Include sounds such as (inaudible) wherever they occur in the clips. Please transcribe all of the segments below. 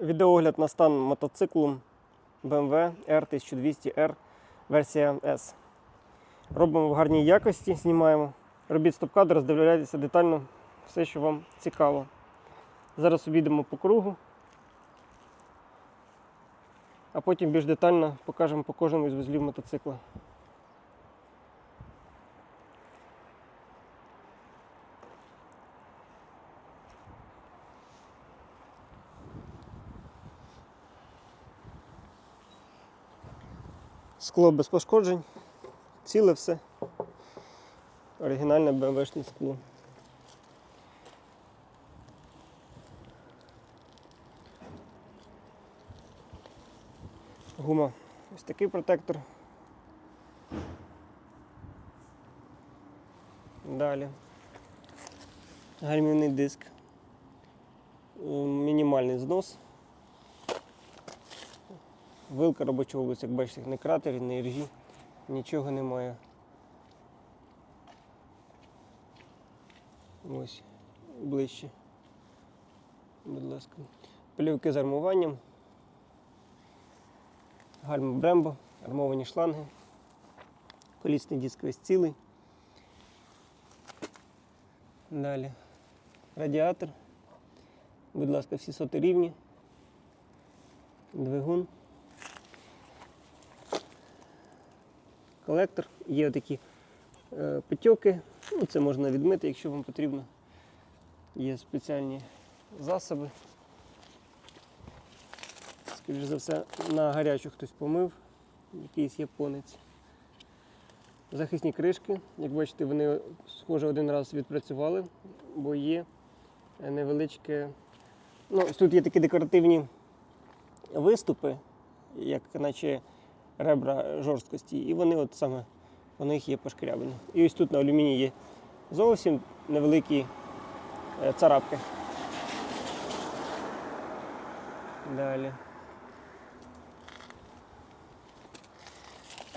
Відеогляд на стан мотоциклу BMW R1200R версія S. Робимо в гарній якості, знімаємо. Робіть стоп-кадр, роздивляйтеся детально все, що вам цікаво. Зараз обійдемо по кругу, а потім більш детально покажемо по кожному із вузлів мотоцикла. Скло без пошкоджень, ціле все. Оригінальне BMW-шне скло. Гума. Ось такий протектор. Далі. Гальмівний диск. Мінімальний знос. Вилка робочого області, як бачите, не кратері, не іржі, нічого немає. Ось, ближче. Будь ласка. Плівки з армуванням. Гальма Брембо, армовані шланги. Колісний диск весь цілий. Далі. Радіатор. Будь ласка, всі соти рівні. Двигун. Колектор. Є такі е, потьоки. Ну, це можна відмити, якщо вам потрібно. Є спеціальні засоби. Скоріше за все, на гарячу хтось помив, якийсь японець. Захисні кришки, як бачите, вони схоже один раз відпрацювали, бо є невеличке. Ну, тут є такі декоративні виступи, як наче ребра жорсткості, і вони от саме по них є пошкрябані. І ось тут на алюмінії є зовсім невеликі е, царапки. Далі.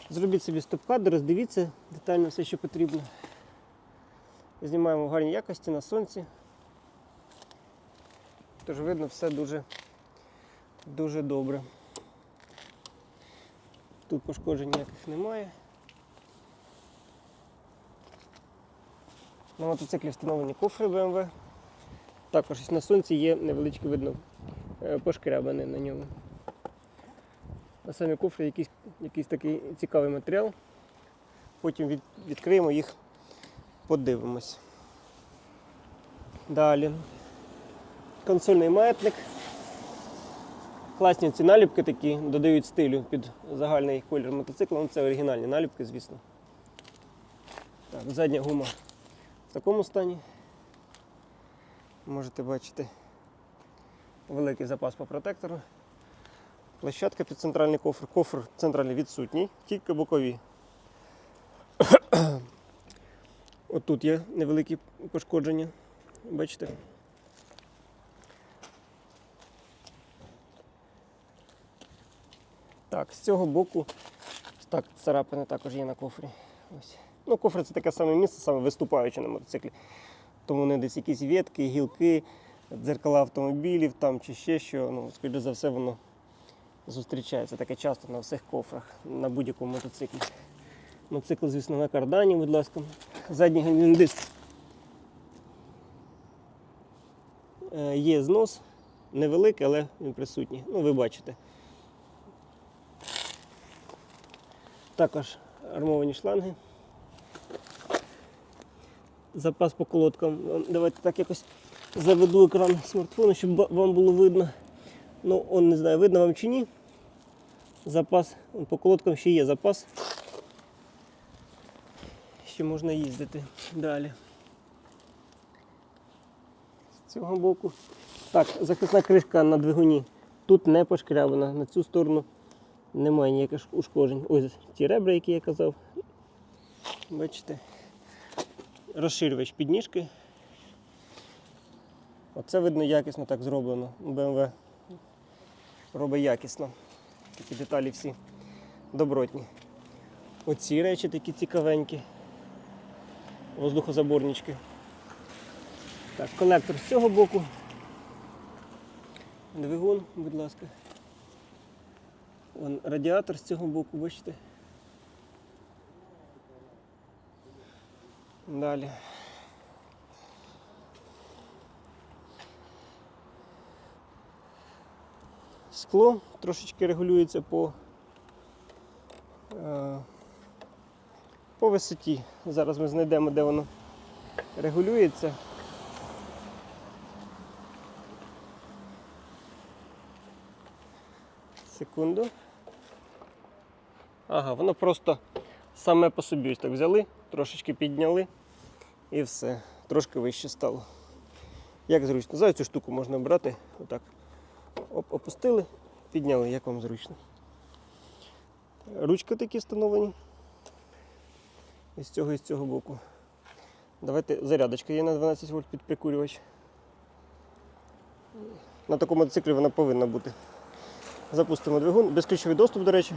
Зробіть собі стоп-кадр, роздивіться детально все, що потрібно. Знімаємо в гарній якості на сонці. Тож видно все дуже, дуже добре. Тут пошкоджень ніяких немає. На мотоциклі встановлені кофри BMW. Також на сонці є невеличке видно е, пошкрябане на ньому. А самі кофри якийсь, якийсь такий цікавий матеріал. Потім від, відкриємо їх, подивимось. Далі. Консольний маятник. Класні ці наліпки такі додають стилю під загальний колір мотоцикла. Ну, це оригінальні наліпки, звісно. Так, задня гума в такому стані. Можете бачити великий запас по протектору. Площадка під центральний кофр. Кофр центральний відсутній, тільки бокові. (coughs) Отут є невеликі пошкодження. Бачите? Так, з цього боку так, царапини також є на кофрі. Ось. Ну, кофр це таке саме місце, саме виступаюче на мотоциклі. Тому вони десь якісь ветки, гілки, дзеркала автомобілів там чи ще що. Ну, скоріше за все, воно зустрічається таке часто на всіх кофрах, на будь-якому мотоциклі. Мотоцикл, звісно, на кардані, будь ласка. Задній гальмівний диск. Е, Є знос, невеликий, але він присутній. Ну, ви бачите. Також армовані шланги. Запас по колодкам. Давайте так якось заведу екран смартфону, щоб вам було видно. Ну, он не знаю, видно вам чи ні. Запас по колодкам ще є запас. Ще можна їздити далі. З цього боку. Так, захисна кришка на двигуні. Тут не пошкрябана, на цю сторону немає ніяких ушкоджень. Ось ті ребра, які я казав. Бачите. Розширювач підніжки. Оце видно якісно так зроблено. BMW робить якісно. Такі деталі всі добротні. Оці речі такі цікавенькі. Воздухозаборнички. Так, колектор з цього боку. Двигун, будь ласка. Вон радіатор з цього боку, бачите? Далі. Скло трошечки регулюється по, е, по висоті. Зараз ми знайдемо, де воно регулюється. Секунду. Ага, воно просто саме по собі ось так взяли, трошечки підняли і все. Трошки вище стало. Як зручно. Зараз цю штуку можна брати. Отак. Оп, опустили, підняли, як вам зручно. Ручки такі встановлені. І з цього і з цього боку. Давайте зарядочка є на 12 вольт під прикурювач. На такому мотоциклі вона повинна бути. Запустимо двигун. Безключовий доступ, до речі.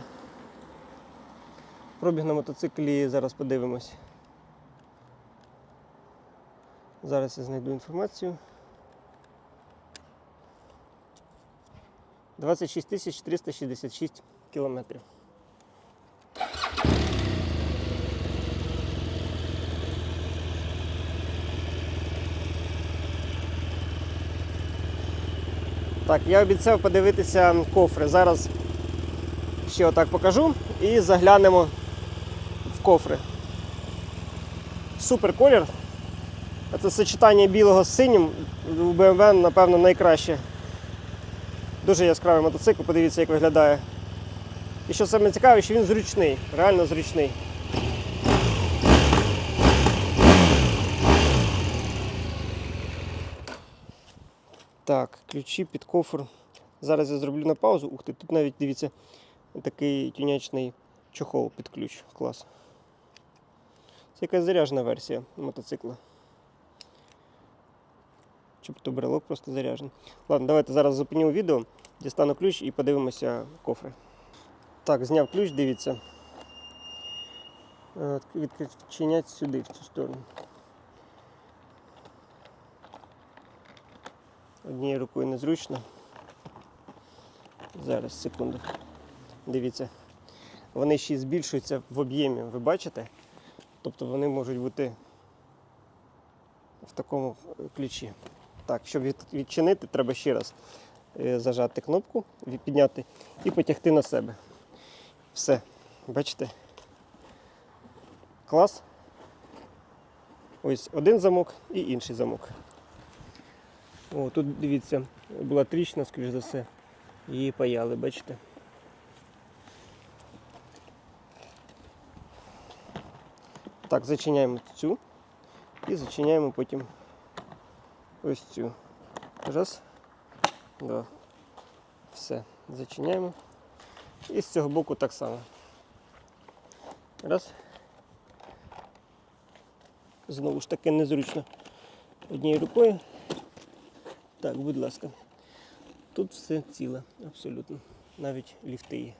Пробіг на мотоциклі зараз подивимось. Зараз я знайду інформацію. 26 тисяч 366 кілометрів. Так, я обіцяв подивитися кофри. Зараз ще отак покажу і заглянемо кофри. Супер колір. Це сочетання білого з синім у BMW, напевно, найкраще. Дуже яскравий мотоцикл, подивіться, як виглядає. І що саме цікаве, що він зручний, реально зручний. Так, ключі під кофр. Зараз я зроблю на паузу. Ух ти, тут навіть дивіться такий тюнячний чохол під ключ. Клас. Це якась заряжена версія мотоцикла. Чи то брелок просто заряджений. Ладно, давайте зараз зупиню відео, дістану ключ і подивимося кофри. Так, зняв ключ, дивіться. Е, Відчинять сюди, в цю сторону. Однією рукою незручно. Зараз, секунду. Дивіться. Вони ще збільшуються в об'ємі, ви бачите? Тобто вони можуть бути в такому ключі. Так, щоб відчинити, треба ще раз е, зажати кнопку, підняти і потягти на себе. Все. Бачите? Клас. Ось один замок і інший замок. О, тут дивіться, була тріщина, скоріш за все. Її паяли, бачите? Так, зачиняємо цю і зачиняємо потім ось цю. Раз. Два. Все. Зачиняємо. І з цього боку так само. Раз. Знову ж таки незручно. Однією рукою. Так, будь ласка. Тут все ціле, абсолютно. Навіть ліфти є.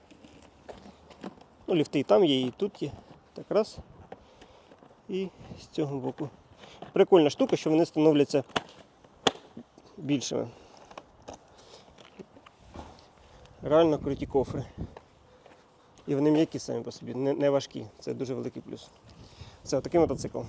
Ну, ліфти і там є, і тут є. Так раз. І з цього боку. Прикольна штука, що вони становляться більшими. Реально круті кофри. І вони м'які самі по собі, не, важкі. Це дуже великий плюс. Це отакий мотоцикл.